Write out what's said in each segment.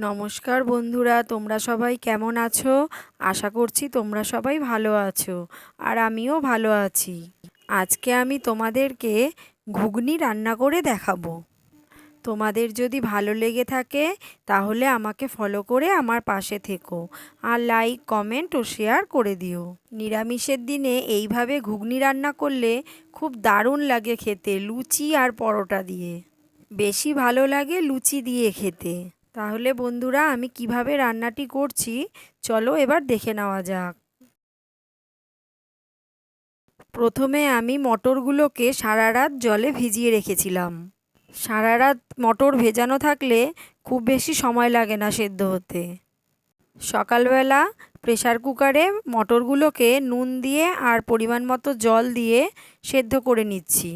নমস্কার বন্ধুরা, তোমরা সবাই কেমন আছো? আশা করছি তোমরা সবাই ভালো আছো আর আমিও ভালো আছি। আজকে আমি তোমাদেরকে ঘুগনি রান্না করে দেখাবো। তোমাদের যদি ভালো লেগে থাকে, তাহলে আমাকে ফলো করে আমার পাশে থেকো আর লাইক কমেন্ট ও শেয়ার করে দিও। নিরামিষের দিনে এইভাবে ঘুগনি রান্না করলে খুব দারুণ লাগে খেতে, লুচি আর পরোটা দিয়ে। বেশি ভালো লাগে লুচি দিয়ে খেতে। তাহলে বন্ধুরা আমি কীভাবে রান্নাটি করছি? চলো এবার দেখে নেওয়া যাক। প্রথমে আমি মটরগুলোকে সারা রাত জলে ভিজিয়ে রেখেছিলাম। সারা রাত মটর ভেজানো থাকলে খুব বেশি সময় লাগে না সেদ্ধ হতে। সকালবেলা প্রেশার কুকারে মটরগুলোকে নুন দিয়ে আর পরিমাণ মতো জল দিয়ে সেদ্ধ করে নিচ্ছি।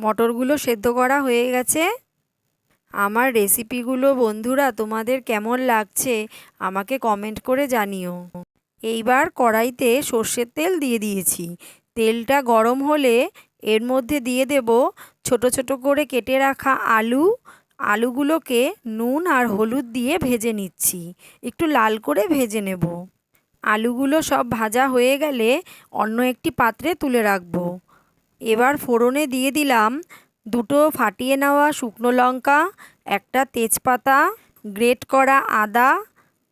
মটরগুলো সেদ্ধ করা হয়ে গেছে। আমার রেসিপিগুলো বন্ধুরা তোমাদের কেমন লাগছে আমাকে কমেন্ট করে জানিও। এইবার কড়াইতে সর্ষের তেল দিয়ে দিয়েছি। তেলটা গরম হলে এর মধ্যে দিয়ে দেব ছোট ছোট করে কেটে রাখা আলু। আলুগুলোকে নুন আর হলুদ দিয়ে ভেজে নিচ্ছি। একটু লাল করে ভেজে নেব। আলুগুলো সব ভাজা হয়ে গেলে অন্য একটি পাত্রে তুলে রাখব। এবার ফোড়নে দিয়ে দিলাম দুটো ফাটিয়ে নেওয়া শুকনো লঙ্কা, একটা তেজপাতা, গ্রেট করা আদা,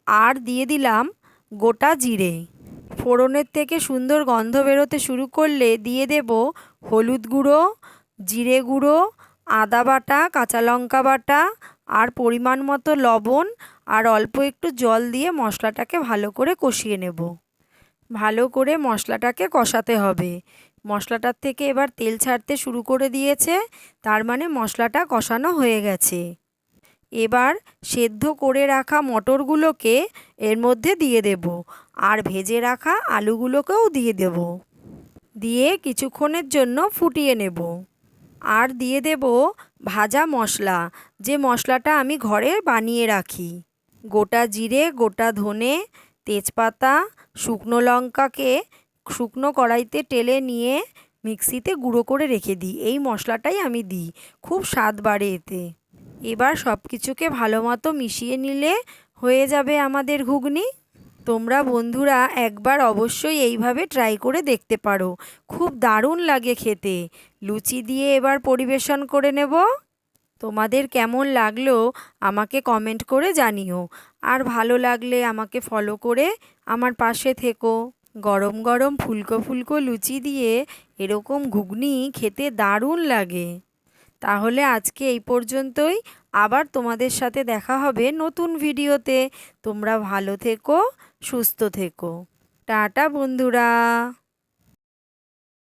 আর দিয়ে দিলাম গোটা জিরে। ফোড়নের থেকে সুন্দর গন্ধ বেরোতে শুরু করলে দিয়ে দেব হলুদ গুঁড়ো, জিরে গুঁড়ো, আদা বাটা, কাঁচা লঙ্কা বাটা, আর পরিমাণ মতো লবণ, আর অল্প একটু জল দিয়ে মশলাটাকে ভালো করে কষিয়ে নেব। ভালো করে মশলাটাকে কষাতে হবে। মশলাটার থেকে এবার তেল ছাড়তে শুরু করে দিয়েছে, তার মানে মশলাটা কষানো হয়ে গেছে। এবার সেদ্ধ করে রাখা মটরগুলোকে এর মধ্যে দিয়ে দেব আর ভেজে রাখা আলুগুলোকেও দিয়ে দেব। দিয়ে কিছুক্ষণের জন্য ফুটিয়ে নেব। আর দিয়ে দেব ভাজা মশলা, যে মশলাটা আমি ঘরে বানিয়ে রাখি। গোটা জিরে, গোটা ধনে, তেজপাতা, শুকনো লঙ্কাকে শুকনো কড়াইতে টেলে নিয়ে মিক্সিতে গুঁড়ো করে রেখে দিই। এই মশলাটাই আমি দিই। খুব স্বাদ বাড়ে এতে। এবার সব কিছুকে ভালো মতো মিশিয়ে নিলে হয়ে যাবে আমাদের ঘুগনি। তোমরা বন্ধুরা একবার অবশ্যই এইভাবে ট্রাই করে দেখতে পারো। খুব দারুণ লাগে খেতে। লুচি দিয়ে এবার পরিবেশন করে নেব। তোমাদের কেমন লাগল আমাকে কমেন্ট করে জানিও। আর ভালো লাগলে আমাকে ফলো করে আমার পাশে থেকো। গরম গরম ফুলকো ফুলকো লুচি দিয়ে এরকম ঘুগনি খেতে দারুণ লাগে। তাহলে আজকে এই পর্যন্তই। আবার তোমাদের সাথে দেখা হবে নতুন ভিডিওতে। তোমরা ভালো থেকো, সুস্থ থেকো। টাটা বন্ধুরা।